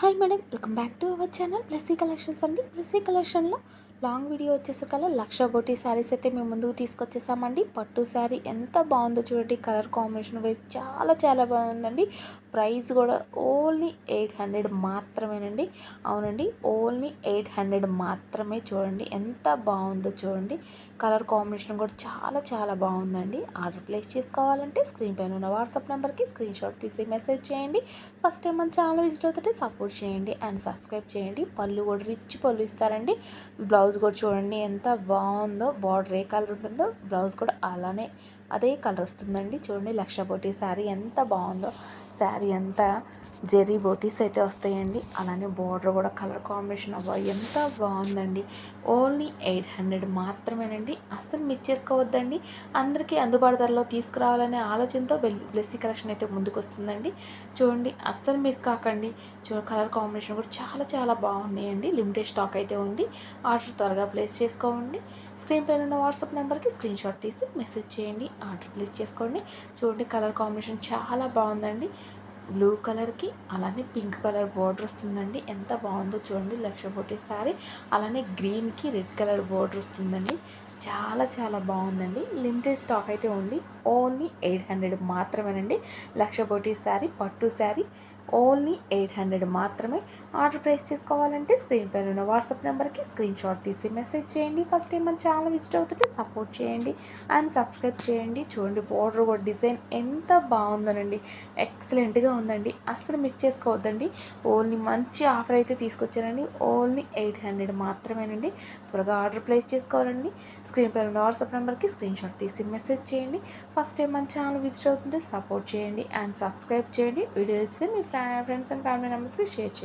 Hi madam welcome back to our channel ప్లస్సీ collections అండి. ప్లస్సీ కలెక్షన్లో long video వచ్చేసరికల్లా లక్ష బొట్టి శారీస్ అయితే మేము ముందుకు తీసుకొచ్చేసామండి. పట్టు శారీ ఎంత బాగుందో చూడండి. కలర్ కాంబినేషన్ వైజ్ చాలా చాలా బాగుందండి. ప్రైస్ కూడా ఓన్లీ ఎయిట్ హండ్రెడ్ మాత్రమేనండి. అవునండి. ఓన్లీ ఎయిట్ హండ్రెడ్ మాత్రమే చూడండి. ఎంత బాగుందో చూడండి. కలర్ కాంబినేషన్ కూడా చాలా చాలా బాగుందండి. ఆర్డర్ ప్లేస్ చేసుకోవాలంటే స్క్రీన్ పైన ఉన్న వాట్సాప్ నెంబర్కి స్క్రీన్ షాట్ తీసి మెసేజ్ చేయండి. ఫస్ట్ టైం మన ఛానల్ విజిట్ అవుతుంటే సపోర్ట్ చేయండి అండ్ సబ్స్క్రైబ్ చేయండి. పళ్ళు కూడా రిచ్ పళ్ళు ఇస్తారండి. బ్లౌజ్ బ్లౌజ్ కూడా చూడండి ఎంత బాగుందో బార్డర్ ఏ కలర్ ఉంటుందో బ్లౌజ్ కూడా అలానే అదే కలర్ వస్తుందండి. చూడండి లక్ష బోటీ శారీ ఎంత బాగుందో. శారీ అంతా జెర్రీ బోటీస్ అయితే వస్తాయండి. అలానే బోర్డర్ కూడా కలర్ కాంబినేషన్ అవ్వ ఎంత బాగుందండి. ఓన్లీ ఎయిట్ హండ్రెడ్ మాత్రమేనండి. అస్సలు మిస్ చేసుకోవద్దండి. అందరికీ అందుబాటు ధరలో తీసుకురావాలనే ఆలోచనతో బ్లెస్సీ కలెక్షన్ అయితే ముందుకు వస్తుందండి చూడండి అస్సలు మిస్ కాకండి. చూ కలర్ కాంబినేషన్ కూడా చాలా చాలా బాగున్నాయండి. లిమిటెడ్ స్టాక్ అయితే ఉంది. ఆర్డర్ త్వరగా ప్లేస్ చేసుకోండి. స్క్రీన్ పైన ఉన్న వాట్సాప్ నెంబర్కి స్క్రీన్ షాట్ తీసి మెసేజ్ చేయండి ఆర్డర్ ప్లేస్ చేసుకోండి. చూడండి కలర్ కాంబినేషన్ చాలా బాగుందండి. బ్లూ కలర్కి అలానే పింక్ కలర్ బార్డర్ వస్తుందండి. ఎంత బాగుందో చూడండి. లక్ష బోటీ శారీ అలానే గ్రీన్కి రెడ్ కలర్ బార్డర్ వస్తుందండి. చాలా చాలా బాగుందండి. లిమిటెడ్ స్టాక్ అయితే ఉంది. ఓన్లీ ఎయిట్ హండ్రెడ్ మాత్రమేనండి. లక్ష బోటీ శారీ పట్టు శారీ. ఓన్లీ ఎయిట్ హండ్రెడ్ మాత్రమే ఆర్డర్ ప్లేస్ చేసుకోవాలంటే స్క్రీన్ పైన ఉన్న వాట్సాప్ నెంబర్కి స్క్రీన్ షాట్ తీసి మెసేజ్ చేయండి. ఫస్ట్ టైం మన ఛానల్ విజిట్ అవుతుంటే సపోర్ట్ చేయండి. అండ్ సబ్స్క్రైబ్ చేయండి. చూడండి బోర్డర్ కూడా డిజైన్ ఎంత బాగుందనండి. ఎక్సలెంట్గా ఉందండి. అసలు మిస్ చేసుకోవద్దండి. ఓన్లీ మంచి ఆఫర్ అయితే తీసుకొచ్చానండి. ఓన్లీ ఎయిట్ హండ్రెడ్ మాత్రమేనండి. త్వరగా ఆర్డర్ ప్లేస్ చేసుకోవాలండి. స్క్రీన్ పైన ఉన్న వాట్సాప్ నెంబర్కి స్క్రీన్ షాట్ తీసి మెసేజ్ చేయండి. ఫస్ట్ టైం మన ఛానల్ విజిట్ అవుతుంటే సపోర్ట్ చేయండి. అండ్ సబ్స్క్రైబ్ చేయండి. వీడియో ఇస్తే మీ ఫ్రెండ్స్ అండ్ ఫ్యామిలీ మెంబర్స్కి షేర్ చేయండి